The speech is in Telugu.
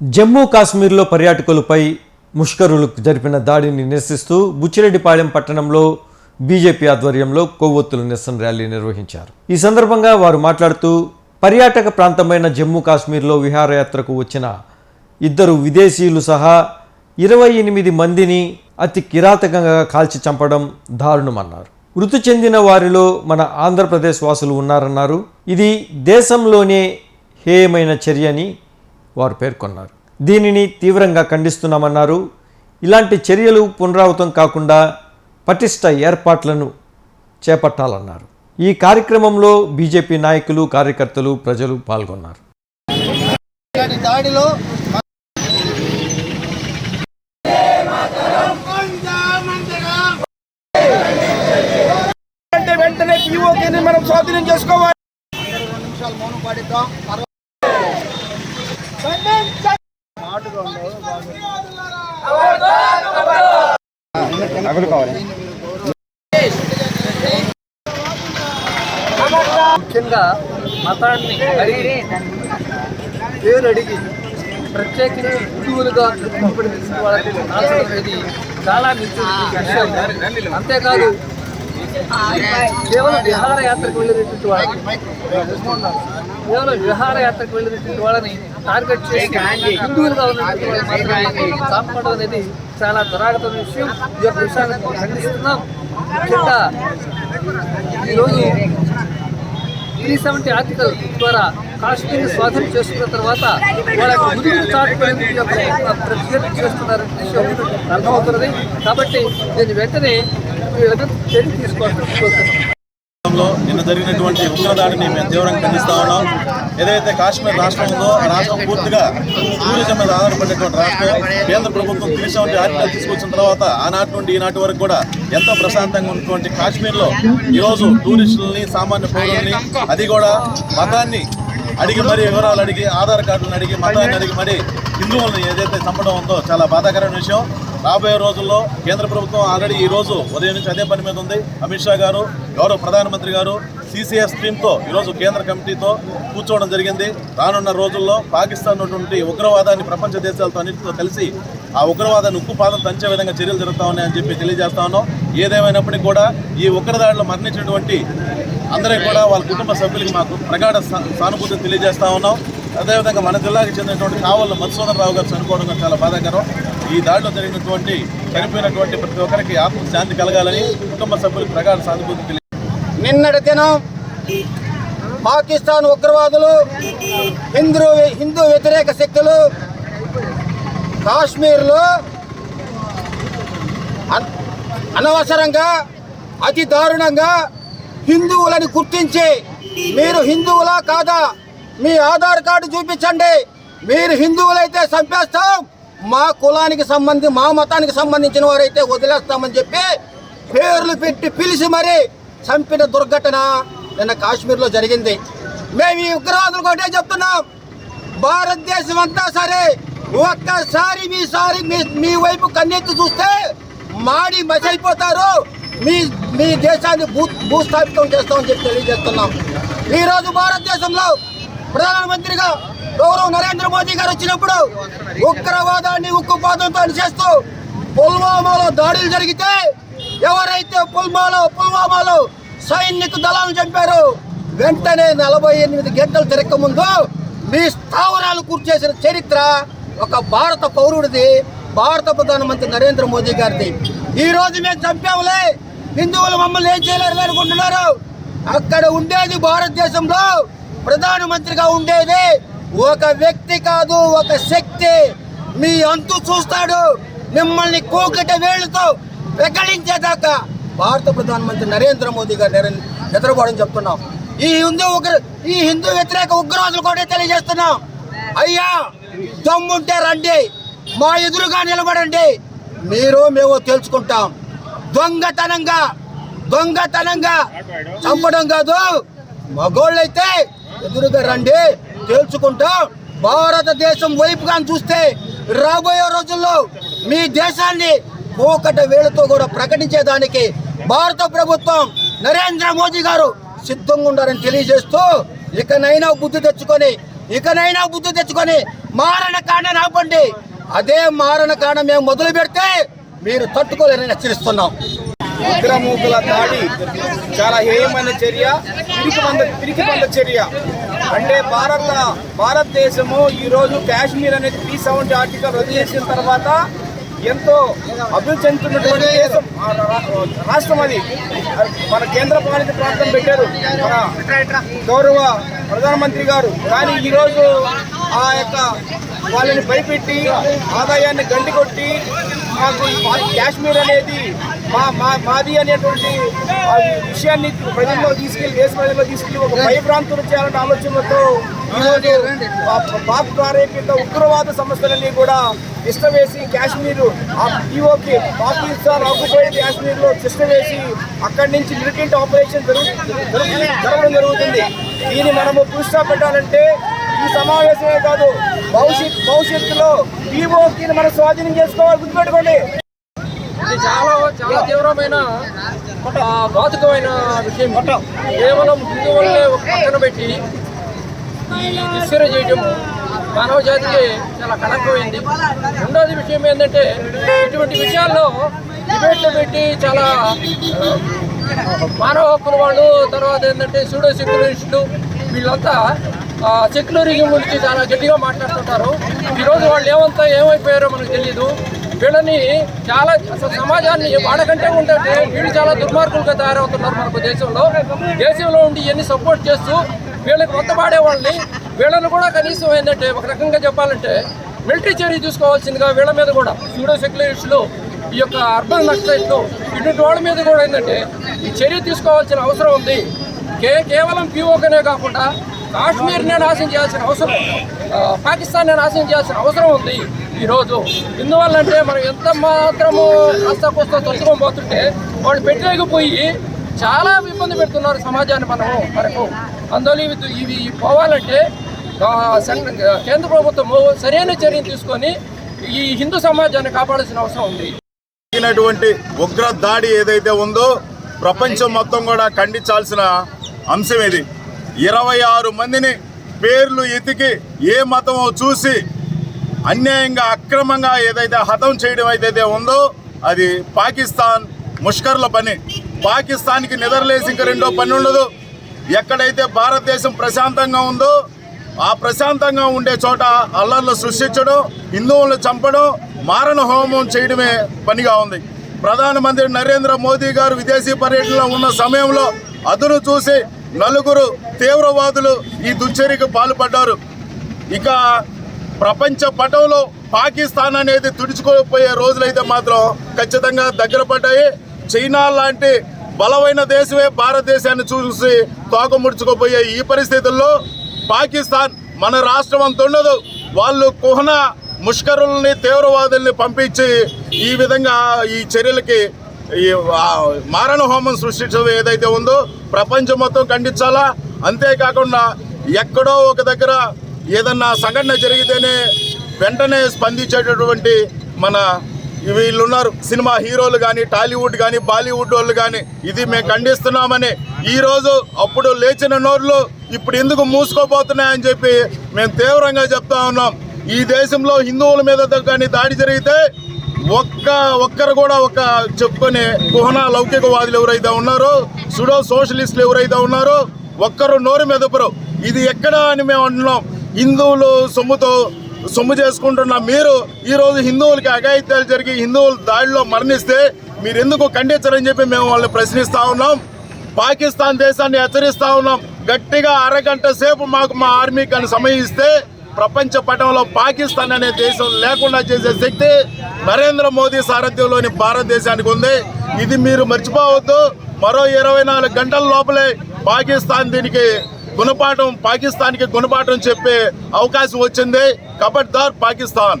జమ్మూ కాశ్మీర్లో పర్యాటకులపై ముష్కరులు జరిపిన దాడిని నిరసిస్తూ బుచ్చిరెడ్డిపాళెం పట్టణంలో బీజేపీ ఆధ్వర్యంలో కొవ్వొత్తుల నిరసన ర్యాలీ నిర్వహించారు. ఈ సందర్భంగా వారు మాట్లాడుతూ పర్యాటక ప్రాంతమైన జమ్మూ కాశ్మీర్లో విహారయాత్రకు వచ్చిన ఇద్దరు విదేశీయులు సహా ఇరవై ఎనిమిది మందిని అతి కిరాతకంగా కాల్చి చంపడం దారుణమన్నారు. మృతి చెందిన వారిలో మన ఆంధ్రప్రదేశ్ వాసులు ఉన్నారన్నారు. ఇది దేశంలోనే హేయమైన చర్యని వారు పేర్కొన్నారు. దీనిని తీవ్రంగా ఖండిస్తున్నామన్నారు. ఇలాంటి చర్యలు పునరావృతం కాకుండా పటిష్ట ఏర్పాట్లను చేపట్టాలన్నారు. ఈ కార్యక్రమంలో బీజేపీ నాయకులు కార్యకర్తలు ప్రజలు పాల్గొన్నారు. ఇలాంటి దాడిలో అంటే వెంటనే పీఓకేని మనం స్వాధీనం చేసుకోవాలి. రెండు నిమిషాలు మౌనం పాడిద్దాం తర్వాత మాటుగా ముఖ్యంగా మతాన్ని అడిగి పేరు అడిగి ప్రత్యేకించి హిందువులుగా గుర్తింపబడిన వాళ్ళకి నాశనం అనేది చాలా విషయం. అంతేకాదు కేవలం విహారయాత్రకు వెళ్ళినటువంటి వాళ్ళని కేవలం విహారయాత్రకు వెళ్ళినటువంటి వాళ్ళని టార్గెట్ చేసి హిందువులుగా ఉన్నటువంటి వాళ్ళు చంపడం అనేది చాలా దురాగతమైన విషయం. ఈ యొక్క విషయాన్ని ఖండిస్తున్నాం. ముఖ్యంగా ఈరోజు త్రీ సెవెంటీ ఆర్టికల్ ద్వారా కాశ్మీర్ స్వాధీనం చేసుకున్న తర్వాత వాళ్ళకి ఈ యొక్క ప్రతిజ్ఞ చేస్తున్నారనే విషయం అర్థమవుతున్నది. కాబట్టి దీన్ని వెంటనే వీళ్ళకి చర్య తీసుకోవాలని కోరుతున్నాం రాష్ట్రంలో నిన్న జరిగినటువంటి ఉగ్రదాడిని మేము తీవ్రంగా ఖండిస్తా ఉన్నాం. ఏదైతే కాశ్మీర్ రాష్ట్రం ఉందో ఆ రాష్ట్రం పూర్తిగా టూరిజం మీద ఆధారపడేటువంటి రాష్ట్రం కేంద్ర ప్రభుత్వం తీర్చి ఆర్టికల్ తీసుకొచ్చిన తర్వాత ఆనాటి నుండి ఈనాటి వరకు కూడా ఎంతో ప్రశాంతంగా ఉన్నటువంటి కాశ్మీర్లో ఈరోజు టూరిస్టులని సామాన్య పౌరుల్ని అది కూడా మతాన్ని అడిగి మరి వివరాలు అడిగి ఆధార్ కార్డులను అడిగి మతాన్ని అడిగి మరి హిందువులను ఏదైతే చంపడం ఉందో చాలా బాధాకరమైన విషయం. రాబోయే రోజుల్లో కేంద్ర ప్రభుత్వం ఆల్రెడీ ఈ రోజు ఉదయం నుంచి అదే పని మీద ఉంది. అమిత్ షా గారు గౌరవ ప్రధానమంత్రి గారు సీసీఎస్ టీంతో ఈరోజు కేంద్ర కమిటీతో కూర్చోవడం జరిగింది. రానున్న రోజుల్లో పాకిస్తాన్ ఉన్నటువంటి ఉగ్రవాదాన్ని ప్రపంచ దేశాలతో అన్నింటితో కలిసి ఆ ఉగ్రవాదాన్ని ఉక్కుపాదం తంచే విధంగా చర్యలు జరుగుతా ఉన్నాయని చెప్పి తెలియజేస్తా ఉన్నాం. ఏదేమైనప్పటికీ కూడా ఈ ఉగ్రదాడిలో మరణించినటువంటి అందరికీ కూడా వాళ్ళ కుటుంబ సభ్యులకి మాకు ప్రగాఢ సానుభూతి సానుభూతిని తెలియజేస్తా ఉన్నాం. అదేవిధంగా మన జిల్లాకి చెందినటువంటి కావల మధుసూదన్ రావు గారు చనిపోవడం చాలా బాధాకరం. ఈ దాడిలో జరిగినటువంటి చనిపోయినటువంటి ప్రతి ఒక్కరికి ఆత్మ శాంతి కలగాలని కుటుంబ సభ్యులకు ప్రగాఢ సానుభూతి తెలియ నిన్నటి దినం పాకిస్తాన్ ఉగ్రవాదులు హిందూ హిందూ వ్యతిరేక శక్తులు కాశ్మీర్లో అనవసరంగా అతి దారుణంగా హిందువులని గుర్తించి మీరు హిందువులా కాదా? మీ ఆధార్ కార్డు చూపించండి. మీరు హిందువులైతే చంపేస్తాం. మా కులానికి సంబంధి మా మతానికి సంబంధించిన వారైతే వదిలేస్తామని చెప్పి పేర్లు పెట్టి పిలిచి మరి చంపిన దుర్ఘటన నిన్న కాశ్మీర్లో జరిగింది. మేము ఈ ఉగ్రవాదులు ఒకటే చెప్తున్నాం. భారతదేశం అంతా సరే ఒక్కసారి మీసారి మీ మీ వైపు కన్నెత్తి చూస్తే మాడి మసైపోతారు. మీ మీ దేశాన్ని భూ భూస్థాపితం చేస్తామని చెప్పి తెలియజేస్తున్నాం. ఈ రోజు భారతదేశంలో ప్రధానమంత్రిగా గౌరవ నరేంద్ర మోదీ గారు వచ్చినప్పుడు ఉగ్రవాదాన్ని ఉక్కుపాతంతో చేస్తూ పుల్వామాలో దాడులు జరిగితే ఎవరైతే పుల్వామాలో పుల్వామాలో సైనిక దళాలను చంపారో వెంటనే నలభై ఎనిమిది గంటలు తిరగక ముందు మీ స్థావరాలు కూర్చేసిన చరిత్ర ఒక భారత పౌరుడిది భారత ప్రధానమంత్రి నరేంద్ర మోదీ గారిది. ఈ రోజు మేము చంపాములే. హిందువులు మమ్మల్ని ఏం చేయలేరు అనుకుంటున్నారు. అక్కడ ఉండేది భారతదేశంలో ప్రధానమంత్రిగా ఉండేది ఒక వ్యక్తి కాదు ఒక శక్తి. మీ అంతు చూస్తాడు మిమ్మల్ని కూకట వేళ్ళతో వెకలించేదాకా. భారత ప్రధానమంత్రి నరేంద్ర మోదీ గారు నిద్రపోవడం చెప్తున్నాం. ఈ హిందూ ఉగ్ర ఈ హిందూ వ్యతిరేక ఉగ్రవాదులు కూడా తెలియజేస్తున్నాం. అయ్యా దమ్ముంటే రండి మా ఎదురుగా నిలబడండి. మీరు మేము తెలుసుకుంటాం దొంగతనంగా దొంగతనంగా. చంపడం కాదు మగోళ్ళైతే ఎదురుగా రండి. తేల్చుకుంటాం భారతదేశం వైపుగా చూస్తే రాబోయే రోజుల్లో మీ దేశాన్ని పోకట వేళతో కూడా ప్రకటించేదానికి భారత ప్రభుత్వం నరేంద్ర మోదీ గారు సిద్ధంగా ఉండాలని తెలియజేస్తూ ఇకనైనా బుద్ధి తెచ్చుకొని ఇకనైనా బుద్ధి తెచ్చుకొని మారణ కాండ ఆపండి. అదే మారణ కాండ మేము మొదలు పెడితే మీరు తట్టుకోలేరని హెచ్చరిస్తున్నాం. ఉగ్రమూకుల దాడి చాలా హేయమైన చర్య పిరికి పిరికి చర్య. అంటే భారత భారతదేశము ఈరోజు కాశ్మీర్ అనేది పీ సెవెంటీ ఆర్టికల్ రద్దు చేసిన తర్వాత ఎంతో అభివృద్ధి చెందుతున్నటువంటి దేశం రాష్ట్రం అది. మన కేంద్ర పాలిత ప్రాంతం పెట్టారు. మన గౌరవ ప్రధానమంత్రి గారు. కానీ ఈరోజు ఆ యొక్క వాళ్ళని భయపెట్టి ఆదాయాన్ని గండి కొట్టి మాకు కాశ్మీర్ అనేది మా మా మాది అనేటువంటి విషయాన్ని ప్రజల్లో తీసుకెళ్ళి దేశ ప్రజల్లో తీసుకెళ్ళి ఒక భయభ్రాంతులు చేయాలనే ఆలోచనలతో ఈరోజు పాక్ ప్రేరేపిత ఉగ్రవాద సంస్థలన్నీ కూడా వేసి కాశ్మీర్ ఆ పిఓకి పాకిస్తాన్ ఆక్యుపైడ్ కాశ్మీర్లో వేసి అక్కడి నుంచి మిలిటెంట్ ఆపరేషన్ జరుగు జరుగు- జరగడం జరుగుతుంది. దీన్ని మనము పురుషా పెట్టాలంటే ఈ సమావేశమే కాదు భవిష్యత్ భవిష్యత్తులో పిఓకి మనం స్వాధీనం చేసుకోవాలి. గుర్తుపెట్టుకోండి. ఇది చాలా చాలా తీవ్రమైన ఆ, ఘాతుకమైన విషయం. కేవలం హిందువులనే ఒక పక్కన పెట్టి ఈ చేయడం మానవ జాతికి చాలా కళంకమైంది. రెండోది విషయం ఏంటంటే ఇటువంటి విషయాల్లో డిబేట్లు పెట్టి చాలా మానవ హక్కుల వాళ్ళు తర్వాత ఏంటంటే సూడో సెక్యులరిస్టులు వీళ్ళంతా సెక్యులరిజం గురించి చాలా గట్టిగా మాట్లాడుతుంటారు. ఈరోజు వాళ్ళు ఏమంతా ఏమైపోయారో మనకు తెలియదు వీళ్ళని చాలా అసలు సమాజాన్ని వాడకంటే ఉంటే వీళ్ళు చాలా దుర్మార్గులుగా తయారవుతున్నారు మనకు దేశంలో. దేశంలో ఉండి ఇవన్నీ సపోర్ట్ చేస్తూ వీళ్ళకి కొత్త పాడే వాళ్ళని వీళ్ళని కూడా కనీసం ఏంటంటే ఒక రకంగా చెప్పాలంటే మిలిటరీ చర్య తీసుకోవాల్సిందిగా వీళ్ళ మీద కూడా సూడో సెక్యులరిస్టులు ఈ యొక్క అర్బన్ నక్సలైట్లు ఇటువంటి వాళ్ళ మీద కూడా ఏంటంటే ఈ చర్య తీసుకోవాల్సిన అవసరం ఉంది. కే కేవలం పీఓకనే కాకుండా కాశ్మీర్నే నాశనం చేయాల్సిన అవసరం పాకిస్తాన్ని పాకిస్తాన్నే నాశనం చేయాల్సిన అవసరం ఉంది ఈరోజు ఎందువల్లంటే మనం ఎంత మాత్రము కాస్త కోస్త తొలుచుకొని పోతుంటే వాళ్ళు పెట్టలేకపోయి చాలా ఇబ్బంది పెడుతున్నారు సమాజాన్ని మనము మనకు. అందువల్ల ఇవి ఇవి పోవాలంటే కేంద్ర ప్రభుత్వము సరైన చర్యలు తీసుకొని ఈ హిందూ సమాజాన్ని కాపాడాల్సిన అవసరం ఉంది. జరిగినటువంటి ఉగ్ర దాడి ఏదైతే ఉందో ప్రపంచం మొత్తం కూడా ఖండించాల్సిన అంశం ఇది. ఇరవై ఆరు మందిని పేర్లు ఎతికి ఏ మతమో చూసి అన్యాయంగా అక్రమంగా ఏదైతే హతం చేయడం అయితే ఉందో అది పాకిస్తాన్ ముష్కర్ల పని. పాకిస్తాన్కి నిద్రలేసి ఇంక రెండో పని ఉండదు. ఎక్కడైతే భారతదేశం ప్రశాంతంగా ఉందో ఆ ప్రశాంతంగా ఉండే చోట అల్లర్లు సృష్టించడం హిందువులను చంపడం మారణ హోమం చేయడమే పనిగా ఉంది. ప్రధానమంత్రి నరేంద్ర మోదీ గారు విదేశీ పర్యటనలో ఉన్న సమయంలో అదును చూసి నలుగురు తీవ్రవాదులు ఈ దుశ్చర్యకు పాల్పడ్డారు. ఇక ప్రపంచ పటంలో పాకిస్తాన్ అనేది తుడుచుకోపోయే రోజులైతే మాత్రం ఖచ్చితంగా దగ్గర పడ్డాయి. చైనా లాంటి బలమైన దేశమే భారతదేశాన్ని చూసి తోక ముడుచుకోపోయే ఈ పరిస్థితుల్లో పాకిస్తాన్ మన రాష్ట్రం అంత ఉండదు. వాళ్ళు కుహన ముష్కరుల్ని తీవ్రవాదుల్ని పంపించి ఈ విధంగా ఈ చర్యలకి ఈ మారణ హోమం సృష్టించడం ఏదైతే ఉందో ప్రపంచం మొత్తం ఖండించాలా? అంతేకాకుండా ఎక్కడో ఒక దగ్గర ఏదన్నా సంఘటన జరిగితేనే వెంటనే స్పందించేటటువంటి మన వీళ్ళున్నారు. సినిమా హీరోలు కానీ టాలీవుడ్ కానీ బాలీవుడ్ వాళ్ళు కానీ ఇది మేము ఖండిస్తున్నామని ఈ రోజు అప్పుడు లేచిన నోర్లు ఇప్పుడు ఎందుకు మూసుకోబోతున్నాయని చెప్పి మేము తీవ్రంగా చెప్తా ఉన్నాం. ఈ దేశంలో హిందువుల మీద కానీ దాడి జరిగితే ఒక్క ఒక్కరు కూడా ఒక చెప్పుకొని కుహన లౌకికవాదులు ఎవరైతే ఉన్నారో సుడో సోషలిస్టులు ఎవరైతే ఉన్నారో ఒక్కరు నోరు మెదపరు. ఇది ఎక్కడ అని మేము అంటున్నాం. హిందువులు సొమ్ముతో సొమ్ము చేసుకుంటున్న మీరు ఈరోజు హిందువులకి అఘాయిత్యాలు జరిగి హిందువులు దాడిలో మరణిస్తే మీరు ఎందుకు ఖండించరని చెప్పి మేము వాళ్ళని ప్రశ్నిస్తూ ఉన్నాం. పాకిస్తాన్ దేశాన్ని హెచ్చరిస్తూ ఉన్నాం. గట్టిగా అరగంట సేపు మాకు మా ఆర్మీ కానీ సమయిస్తే ప్రపంచ పటంలో పాకిస్తాన్ అనే దేశం లేకుండా చేసే శక్తి నరేంద్ర మోదీ సారథ్యంలోని భారతదేశానికి ఉంది. ఇది మీరు మర్చిపోవద్దు. మరో ఇరవై నాలుగు గంటల లోపలే పాకిస్తాన్ దీనికి గుణపాఠం పాకిస్తాన్కి గుణపాఠం చెప్పే అవకాశం వచ్చింది. కబడ్దార్ పాకిస్తాన్.